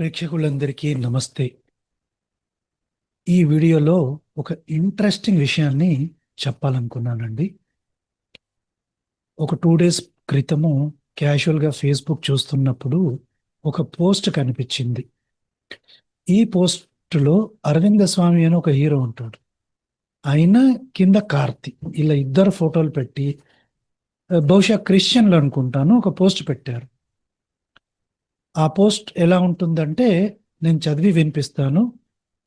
ప్రేక్షకులందరికీ నమస్తే. ఈ వీడియోలో ఒక ఇంట్రెస్టింగ్ విషయాన్ని చెప్పాలనుకున్నానండి. ఒక టూ డేస్ క్రితము క్యాజువల్గా ఫేస్బుక్ చూస్తున్నప్పుడు ఒక పోస్ట్ కనిపించింది. ఈ పోస్ట్లో అరవింద స్వామి అని ఒక హీరో ఉంటాడు. ఆయన కింద కార్తి. ఇలా ఇద్దరు ఫోటోలు పెట్టి బహుశా క్రిస్టియన్లు అనుకుంటాను ఒక పోస్ట్ పెట్టారు. ఆ పోస్ట్ ఎలా ఉంటుందంటే నేను చదివి వినిపిస్తాను.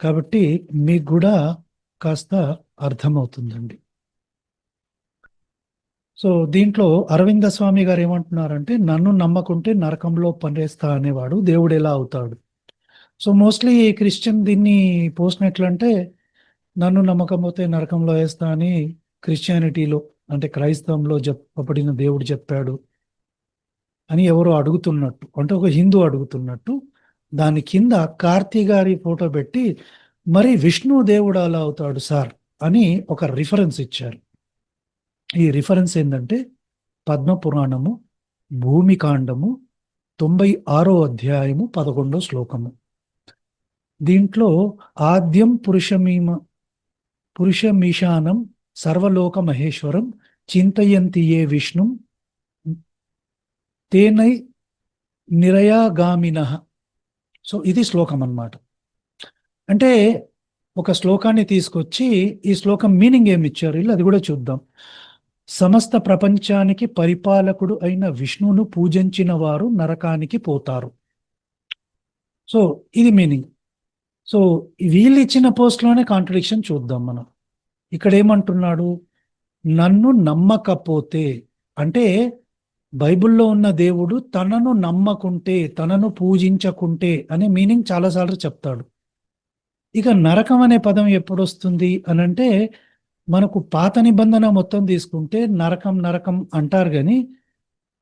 కాబట్టి మీకు కూడా కాస్త అర్థమవుతుందండి. సో దీంట్లో అరవింద స్వామి గారు ఏమంటున్నారంటే నన్ను నమ్మకుంటే నరకంలో పనిచేస్తా అనేవాడు దేవుడు ఎలా అవుతాడు? సో మోస్ట్లీ క్రిస్టియన్ దీన్ని పోసినట్లంటే నన్ను నమ్మకపోతే నరకంలో వేస్తా అని క్రిస్టియానిటీలో అంటే క్రైస్తవంలో చెప్పబడిన దేవుడు చెప్పాడు. అని ఎవరో అడుగుతున్నట్టు అంటే ఒక హిందూ అడుగుతున్నట్టు దాని కింద కార్తీ గారి ఫోటో పెట్టి మరి విష్ణు దేవుడు అలా అవుతాడు సార్ అని ఒక రిఫరెన్స్ ఇచ్చారు. ఈ రిఫరెన్స్ ఏంటంటే పద్మ పురాణము భూమికాండము తొంభై ఆరో అధ్యాయము పదకొండో శ్లోకము. దీంట్లో ఆద్యం పురుషమీమ పురుషమీశానం సర్వలోక మహేశ్వరం చింతయంతి ఏ విష్ణు తేనై నిరయాగామిన. సో ఇది శ్లోకం అన్నమాట. అంటే ఒక శ్లోకాన్ని తీసుకొచ్చి ఈ శ్లోకం మీనింగ్ ఏమి ఇచ్చారు? వీళ్ళు అది కూడా చూద్దాం. సమస్త ప్రపంచానికి పరిపాలకుడు అయిన విష్ణువును పూజించిన వారు నరకానికి పోతారు. సో ఇది మీనింగ్. సో వీళ్ళు ఇచ్చిన పోస్ట్లోనే కాంట్రడిక్షన్ చూద్దాం మనం. ఇక్కడ ఏమంటున్నాడు నన్ను నమ్మకపోతే అంటే బైబిల్లో ఉన్న దేవుడు తనను నమ్మకుంటే తనను పూజించకుంటే అనే మీనింగ్ చాలాసార్లు చెప్తాడు. ఇక నరకం అనే పదం ఎప్పుడు వస్తుంది మనకు పాత నిబంధన మొత్తం తీసుకుంటే నరకం నరకం అంటారు కానీ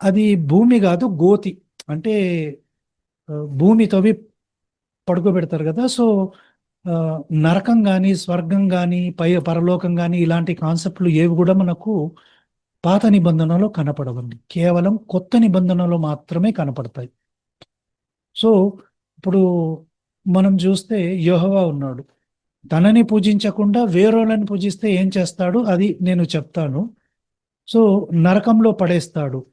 అది భూమి కాదు గోతి. అంటే భూమి తవ్వి పడుకోబెడతారు కదా సో నరకం కానీ స్వర్గం కానీ పై పరలోకం కానీ ఇలాంటి కాన్సెప్ట్లు ఏవి కూడా మనకు పాత నిబంధనలో కనపడవండి. కేవలం కొత్త నిబంధనలో మాత్రమే కనపడతాయి. సో ఇప్పుడు మనం చూస్తే యోహవా ఉన్నాడు. తనని పూజించకుండా వేరేళ్ళని పూజిస్తే ఏం చేస్తాడు? అది నేను చెప్తాను. సో నరకంలో పడేస్తాడు.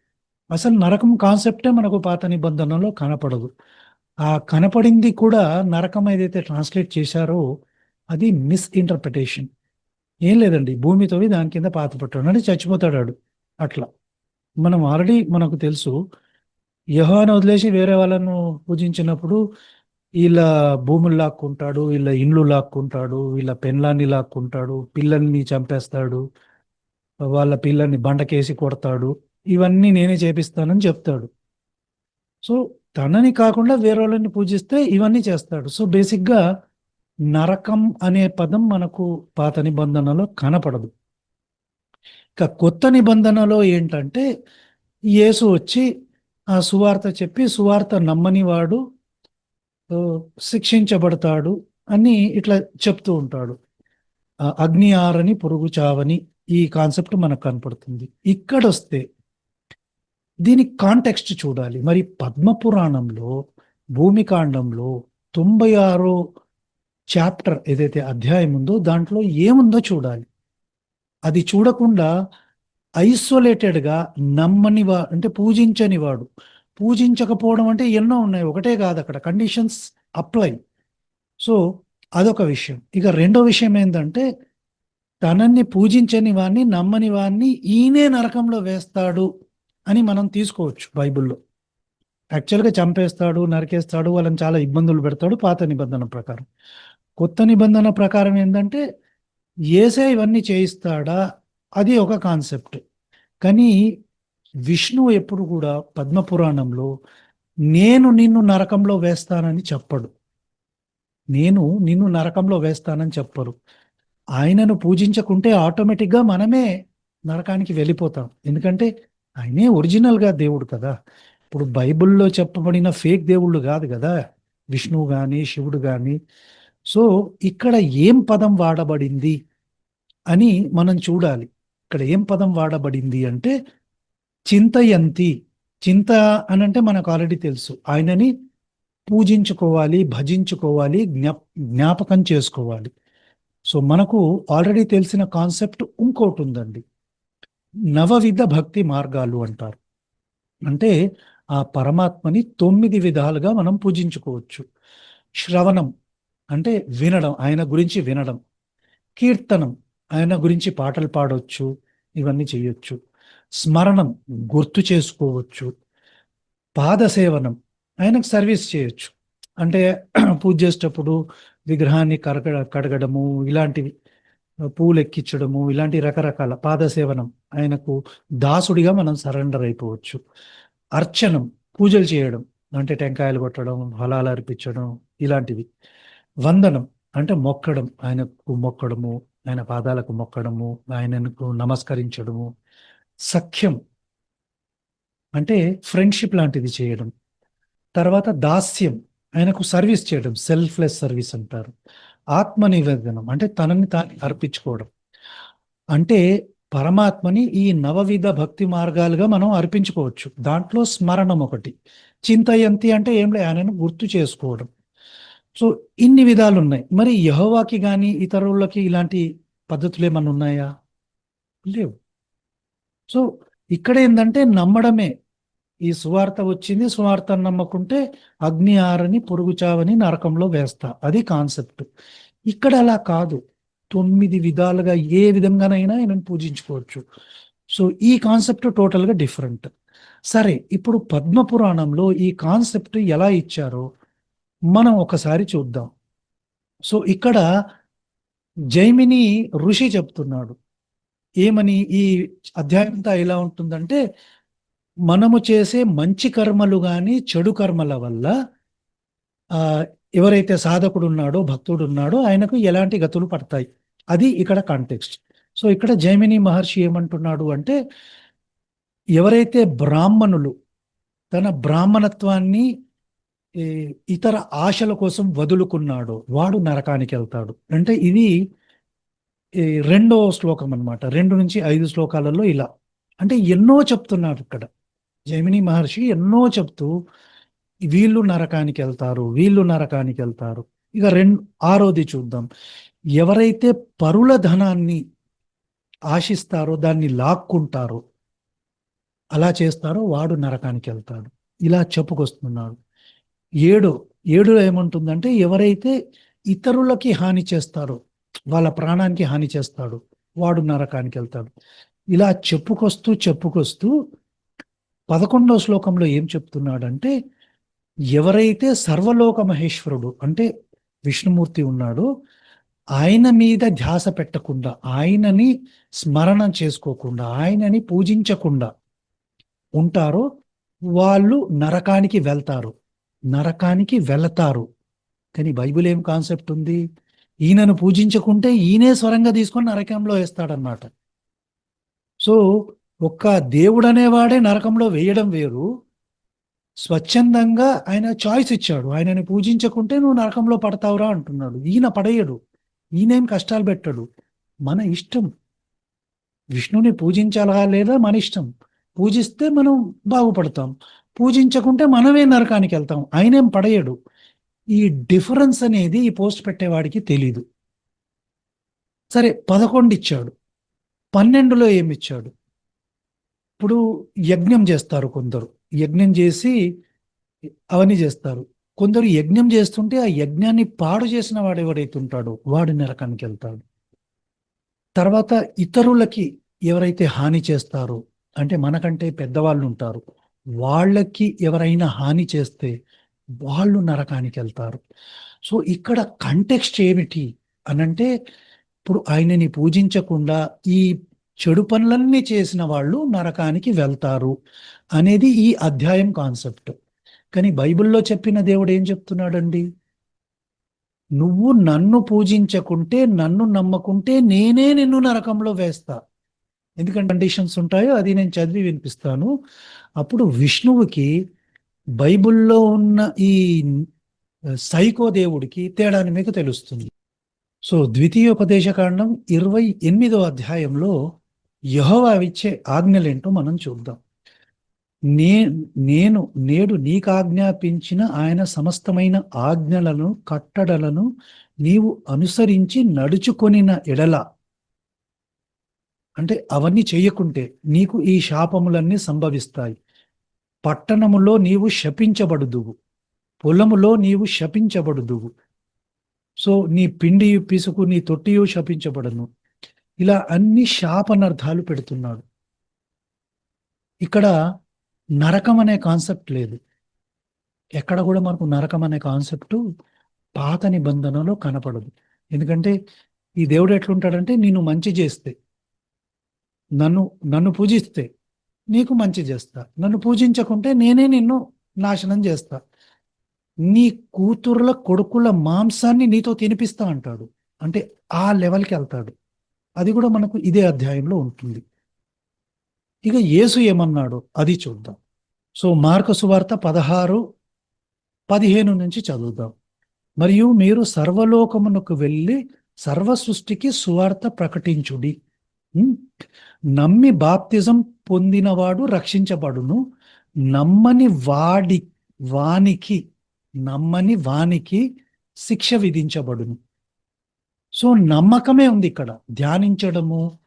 అసలు నరకం కాన్సెప్టే మనకు పాత నిబంధనలో కనపడదు. ఆ కనపడింది కూడా నరకం ఏదైతే ట్రాన్స్లేట్ చేశారో అది మిస్ఇంటర్ప్రిటేషన్. ఏం లేదండి. భూమి తవ్వి దాని కింద పాత పట్టాడు అంటే చచ్చిపోతాడు అట్లా. మనం ఆల్రెడీ మనకు తెలుసు యహోను వదిలేసి వేరే వాళ్ళను పూజించినప్పుడు వీళ్ళ భూములు లాక్కుంటాడు వీళ్ళ ఇండ్లు లాక్కుంటాడు వీళ్ళ పెన్లాన్ని లాక్కుంటాడు పిల్లల్ని చంపేస్తాడు వాళ్ళ పిల్లల్ని బండకేసి కొడతాడు. ఇవన్నీ నేనే చేపిస్తానని చెప్తాడు. సో తనని కాకుండా వేరే వాళ్ళని పూజిస్తే ఇవన్నీ చేస్తాడు. సో బేసిక్గా నరకం అనే పదం మనకు పాత నిబంధనలో కనపడదు. ఇక కొత్త నిబంధనలో ఏంటంటే యేసు వచ్చి ఆ సువార్త చెప్పి సువార్త నమ్మని వాడు శిక్షించబడతాడు అని ఇట్లా చెప్తూ ఉంటాడు. అగ్ని ఆరని పొరుగు చావని ఈ కాన్సెప్ట్ మనకు కనపడుతుంది. ఇక్కడ వస్తే దీని కాంటెక్స్ట్ చూడాలి. మరి పద్మపురాణంలో భూమికాండంలో తొంభై ఆరో చాప్టర్ ఏదైతే అధ్యాయం ఉందో దాంట్లో ఏముందో చూడాలి. అది చూడకుండా ఐసోలేటెడ్గా నమ్మని వా అంటే పూజించని వాడు. పూజించకపోవడం అంటే ఎన్నో ఉన్నాయి. ఒకటే కాదు అక్కడ. Conditions apply. సో అదొక విషయం. ఇక రెండో విషయం ఏంటంటే తనని పూజించని వాడిని నమ్మని వాడిని ఈయనే నరకంలో వేస్తాడు అని మనం తీసుకోవచ్చు బైబిల్లో. యాక్చువల్గా చంపేస్తాడు నరికేస్తాడు వాళ్ళని చాలా ఇబ్బందులు పెడతాడు పాత నిబంధన ప్రకారం. కొత్త నిబంధన ప్రకారం ఏంటంటే ఏసే ఇవన్నీ చేయిస్తాడా? అది ఒక కాన్సెప్ట్. కానీ విష్ణు ఎప్పుడు కూడా పద్మపురాణంలో నేను నిన్ను నరకంలో వేస్తానని చెప్పడు. నేను నిన్ను నరకంలో వేస్తానని చెప్పరు. ఆయనను పూజించకుంటే ఆటోమేటిక్గా మనమే నరకానికి వెళ్ళిపోతాం. ఎందుకంటే ఆయనే ఒరిజినల్గా దేవుడు కదా. ఇప్పుడు బైబిల్లో చెప్పబడిన ఫేక్ దేవుళ్ళు కాదు కదా. విష్ణువు కానీ శివుడు కానీ సో ఇక్కడ ఏం పదం వాడబడింది అని మనం చూడాలి. ఇక్కడ ఏం పదం వాడబడింది అంటే చింతయంతి. చింత అని అంటే మనకు ఆల్రెడీ తెలుసు. ఆయనని పూజించుకోవాలి భజించుకోవాలి జ్ఞా జ్ఞాపకం చేసుకోవాలి. సో మనకు ఆల్రెడీ తెలిసిన కాన్సెప్ట్ ఇంకోటి ఉందండి. నవవిధ భక్తి మార్గాలు అంటారు. అంటే ఆ పరమాత్మని తొమ్మిది విధాలుగా మనం పూజించుకోవచ్చు. శ్రవణం. అంటే వినడం ఆయన గురించి వినడం. కీర్తనం ఆయన గురించి పాటలు పాడవచ్చు ఇవన్నీ చేయొచ్చు. స్మరణం గుర్తు చేసుకోవచ్చు. పాదసేవనం ఆయనకు సర్వీస్ చేయొచ్చు. అంటే పూజ చేసేటప్పుడు విగ్రహాన్ని కడగ కడగడము ఇలాంటివి పూలు ఎక్కించడము ఇలాంటి రకరకాల పాదసేవనం ఆయనకు దాసుడిగా మనం సరెండర్ అయిపోవచ్చు. అర్చనం పూజలు చేయడం అంటే టెంకాయలు కొట్టడం ఫలాలు అర్పించడం ఇలాంటివి. వందనం అంటే మొక్కడం. ఆయనకు మొక్కడము ఆయన పాదాలకు మొక్కడము ఆయనకు నమస్కరించడము. సఖ్యం అంటే ఫ్రెండ్షిప్ లాంటిది చేయడం. తర్వాత దాస్యం ఆయనకు సర్వీస్ చేయడం. సెల్ఫ్లెస్ సర్వీస్ అంటారు. ఆత్మ నివేదనం అంటే తనని తాను అర్పించుకోవడం. అంటే పరమాత్మని ఈ నవవిధ భక్తి మార్గాలుగా మనం అర్పించుకోవచ్చు. దాంట్లో స్మరణం ఒకటి. చింతయంతి అంటే ఏం లేదు ఆయనను గుర్తు చేసుకోవడం. సో ఇన్ని విధాలు ఉన్నాయి మరి యహోవాకి కానీ ఇతరులకి ఇలాంటి పద్ధతులు ఏమన్నా ఉన్నాయా? లేవు. సో ఇక్కడ ఏంటంటే నమ్మడమే. ఈ సువార్త వచ్చింది సువార్త నమ్మకుంటే అగ్ని ఆరని పొరుగు చావని నరకంలో వేస్తా. అది కాన్సెప్ట్. ఇక్కడ అలా కాదు. తొమ్మిది విధాలుగా ఏ విధంగానైనా ఆయనను పూజించుకోవచ్చు. సో ఈ కాన్సెప్ట్ టోటల్గా డిఫరెంట్. సరే ఇప్పుడు పద్మ పురాణంలో ఈ కాన్సెప్ట్ ఎలా ఇచ్చారో మనం ఒకసారి చూద్దాం. సో ఇక్కడ జైమిని ఋషి చెప్తున్నాడు. ఏమని? ఈ అధ్యాయంతా ఎలా ఉంటుందంటే మనము చేసే మంచి కర్మలు కానీ చెడు కర్మల వల్ల ఎవరైతే సాధకుడు ఉన్నాడో భక్తుడు ఉన్నాడో ఆయనకు ఎలాంటి గతులు పడతాయి. అది ఇక్కడ కాంటెక్స్ట్. సో ఇక్కడ జైమిని మహర్షి ఏమంటున్నాడు అంటే ఎవరైతే బ్రాహ్మణులు తన బ్రాహ్మణత్వాన్ని ఇతర ఆశల కోసం వదులుకున్నాడు. వాడు నరకానికి వెళ్తాడు అంటే ఇది ఈ రెండో శ్లోకం అన్నమాట. రెండు నుంచి ఐదు శ్లోకాలలో ఇలా. అంటే ఎన్నో చెప్తున్నారు ఇక్కడ. జైమిని మహర్షి ఎన్నో చెప్తూ వీళ్ళు నరకానికి వెళ్తారు వీళ్ళు నరకానికి వెళ్తారు ఇక రెండు ఆరోది చూద్దాం. ఎవరైతే పరుల ధనాన్ని ఆశిస్తారో దాన్ని లాక్కుంటారో అలా చేస్తారో వాడు నరకానికి వెళ్తాడు ఇలా చెప్పుకొస్తున్నాడు. ఏడు ఏడులో ఏముంటుందంటే ఎవరైతే ఇతరులకి హాని చేస్తారో వాళ్ళ ప్రాణానికి హాని చేస్తాడు వాడు నరకానికి వెళ్తాడు. ఇలా చెప్పుకొస్తూ చెప్పుకొస్తూ పదకొండవ శ్లోకంలో ఏం చెప్తున్నాడంటే ఎవరైతే సర్వలోక మహేశ్వరుడు అంటే విష్ణుమూర్తి ఉన్నాడో ఆయన మీద ధ్యాస పెట్టకుండా ఆయనని స్మరణ చేసుకోకుండా ఆయనని పూజించకుండా ఉంటారో వాళ్ళు నరకానికి వెళ్తారు. నరకానికి వెళతారు. కానీ బైబిల్ ఏం కాన్సెప్ట్ ఉంది? ఈయనను పూజించకుంటే ఈయనే స్వరంగా తీసుకొని నరకంలో వేస్తాడనమాట సో ఒక్క దేవుడు అనేవాడే నరకంలో వేయడం వేరు. స్వచ్ఛందంగా ఆయన చాయిస్ ఇచ్చాడు. ఆయనని పూజించకుంటే నువ్వు నరకంలో పడతావురా అంటున్నాడు. ఈయన పడేయడు. ఈయనేం కష్టాలు పెట్టడు. మన ఇష్టం. విష్ణుని పూజించాలా లేదా మన ఇష్టం? పూజిస్తే మనం బాగుపడతాం. పూజించకుంటే మనమే నరకానికి వెళ్తాం. ఆయనేం పడేయడు. ఈ డిఫరెన్స్ అనేది ఈ పోస్ట్ పెట్టేవాడికి తెలీదు. సరే పదకొండు ఇచ్చాడు పన్నెండులో ఏమి ఇచ్చాడు ఇప్పుడు యజ్ఞం చేస్తారు కొందరు. యజ్ఞం చేసి అవన్నీ చేస్తారు. కొందరు యజ్ఞం చేస్తుంటే ఆ యజ్ఞాన్ని పాడు చేసిన వాడు ఎవరైతే ఉంటాడో వాడు నరకానికి వెళ్తాడు. తర్వాత ఇతరులకి ఎవరైతే హాని చేస్తారో అంటే మనకంటే పెద్దవాళ్ళు ఉంటారు వాళ్ళకి ఎవరైనా హాని చేస్తే వాళ్ళు నరకానికి వెళ్తారు సో ఇక్కడ కంటెక్స్ట్ ఏమిటి అనంటే ఇప్పుడు ఆయనని పూజించకుండా ఈ చెడు పనులన్నీ చేసిన వాళ్ళు నరకానికి వెళ్తారు అనేది ఈ అధ్యాయం కాన్సెప్ట్ కానీ బైబిల్లో చెప్పిన దేవుడు ఏం చెప్తున్నాడండి? నువ్వు నన్ను పూజించకుంటే నన్ను నమ్మకుంటే నేనే నిన్ను నరకంలో వేస్తా. ఎందుకంటే కండిషన్స్ ఉంటాయో అది నేను చదివి వినిపిస్తాను. అప్పుడు విష్ణువుకి బైబిల్లో ఉన్న ఈ సైకో దేవుడికి తేడాని మీకు తెలుస్తుంది. సో ద్వితీయోపదేశకాండం ఇరవై ఎనిమిదో అధ్యాయంలో యహోవా ఇచ్చే ఆజ్ఞలేంటో మనం చూద్దాం. నే నేను నేడు నీకు ఆజ్ఞాపించిన ఆయన సమస్తమైన ఆజ్ఞలను కట్టడలను నీవు అనుసరించి నడుచుకొనిన ఎడల అంటే అవన్నీ చేయకుంటే నీకు ఈ శాపములన్నీ సంభవిస్తాయి. పట్టణములో నీవు శపించబడుదువు. పొలములో నీవు శపించబడుదువు. సో నీ పిండి పిసుకు నీ తొట్టియు శపించబడను. ఇలా అన్ని శాపనర్థాలు పెడుతున్నాడు ఇక్కడ నరకం అనే కాన్సెప్ట్ లేదు. ఎక్కడ కూడా మనకు నరకం అనే కాన్సెప్ట్ పాత నిబంధనలో కనపడదు. ఎందుకంటే ఈ దేవుడు ఎట్లుంటాడంటే నేను మంచి చేస్తే నన్ను నన్ను పూజిస్తే నీకు మంచి చేస్తా. నన్ను పూజించకుంటే నేనే నిన్ను నాశనం చేస్తా. నీ కూతుర్ల కొడుకుల మాంసాన్ని నీతో తినిపిస్తా అంటాడు. అంటే ఆ లెవెల్కి వెళ్తాడు. అది కూడా మనకు ఇదే అధ్యాయంలో ఉంటుంది. ఇక యేసు ఏమన్నాడు? అది చూద్దాం. సో మార్క సువార్త పదహారు పదిహేను నుంచి చదువుదాం. మరియు మీరు సర్వలోకమునకు వెళ్ళి సర్వ సృష్టికి సువార్త ప్రకటించుడి. నమ్మి బాప్తిజం పొందినవాడు రక్షించబడును. నమ్మని వాడి వానికి నమ్మని వానికి శిక్ష విధించబడును. సో నమ్మకమే ఉంది ఇక్కడ. ధ్యానించడము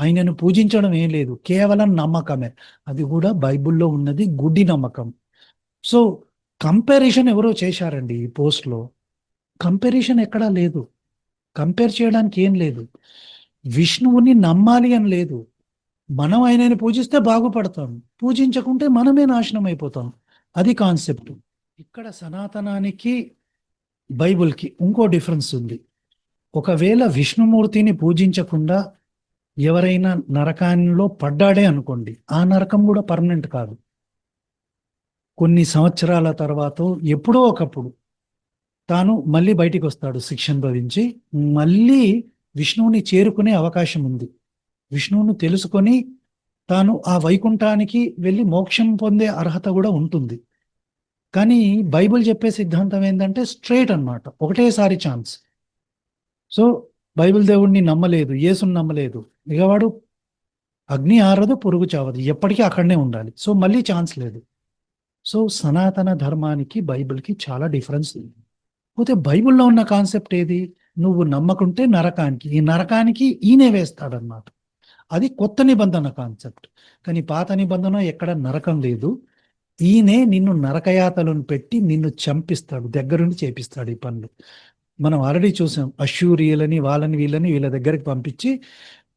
ఆయనను పూజించడం ఏం లేదు. కేవలం నమ్మకమే. అది కూడా బైబిల్లో ఉన్నది గుడ్డి నమ్మకం. సో కంపారిజన్ ఎవరో చేశారండి ఈ పోస్ట్లో. కంపారిజన్ ఎక్కడా లేదు. కంపేర్ చేయడానికి ఏం లేదు. విష్ణువుని నమ్మాలి అని లేదు. మనం ఆయనని పూజిస్తే బాగుపడతాం. పూజించకుంటే మనమే నాశనం అయిపోతాం. అది కాన్సెప్ట్. ఇక్కడ సనాతనానికి బైబిల్కి ఇంకో డిఫరెన్స్ ఉంది. ఒకవేళ విష్ణుమూర్తిని పూజించకుండా ఎవరైనా నరకాల్లో పడ్డాడే అనుకోండి ఆ నరకం కూడా పర్మనెంట్ కాదు. కొన్ని సంవత్సరాల తర్వాత ఎప్పుడో ఒకప్పుడు తాను మళ్ళీ బయటికి వస్తాడు శిక్షణ భవించి మళ్ళీ విష్ణువుని చేరుకునే అవకాశం ఉంది. విష్ణువును తెలుసుకొని తాను ఆ వైకుంఠానికి వెళ్ళి మోక్షం పొందే అర్హత కూడా ఉంటుంది. కానీ బైబిల్ చెప్పే సిద్ధాంతం ఏంటంటే స్ట్రైట్ అన్నమాట ఒకటేసారి ఛాన్స్. సో బైబిల్ దేవుడిని నమ్మలేదు యేసుని నమ్మలేదు. ఇక వాడు అగ్ని ఆరదు పొరుగు చావదు ఎప్పటికీ అక్కడనే ఉండాలి. సో మళ్ళీ ఛాన్స్ లేదు. సో సనాతన ధర్మానికి బైబిల్కి చాలా డిఫరెన్స్ ఉంది. పోతే బైబిల్లో ఉన్న కాన్సెప్ట్ ఏది? నువ్వు నమ్మకుంటే నరకానికి ఈ నరకానికి ఈయనే వేస్తాడన్నమాట. అది కొత్త నిబంధన కాన్సెప్ట్. కానీ పాత నిబంధన ఎక్కడ నరకం లేదు. ఈయనే నిన్ను నరకయాతలను పెట్టి నిన్ను చంపిస్తాడు దగ్గరుండి చేపిస్తాడు ఈ పనులు. మనం ఆల్రెడీ చూసాం అశ్యూరియులని వాళ్ళని వీళ్ళని వీళ్ళ దగ్గరికి పంపించి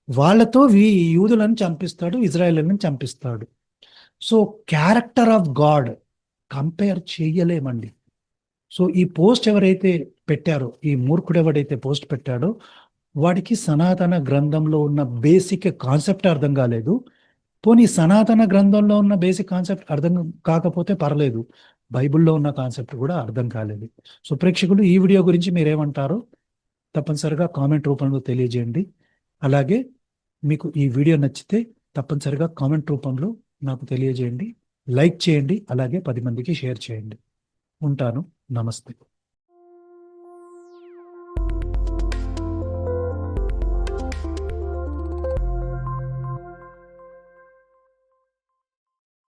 వాళ్ళతో వీ యూదులను చంపిస్తాడు ఇజ్రాయేళ్ళను చంపిస్తాడు. So character of God compare చేయలేమండి. సో ఈ పోస్ట్ ఎవరైతే పెట్టారో ఈ మూర్ఖుడు ఎవడైతే పోస్ట్ పెట్టాడో వాడికి సనాతన గ్రంథంలో ఉన్న బేసిక్ కాన్సెప్ట్ అర్థం కాలేదు. పోనీ సనాతన గ్రంథంలో ఉన్న బేసిక్ కాన్సెప్ట్ అర్థం కాకపోతే పర్లేదు. బైబిల్లో ఉన్న కాన్సెప్ట్ కూడా అర్థం కాలేదు. సో ప్రేక్షకులు ఈ వీడియో గురించి మీరేమంటారో తప్పనిసరిగా కామెంట్ రూపంలో తెలియజేయండి. అలాగే మీకు ఈ వీడియో నచ్చితే తప్పనిసరిగా కామెంట్ రూపంలో నాకు తెలియజేయండి. లైక్ చేయండి అలాగే పది మందికి షేర్ చేయండి. ఉంటాను. నమస్తే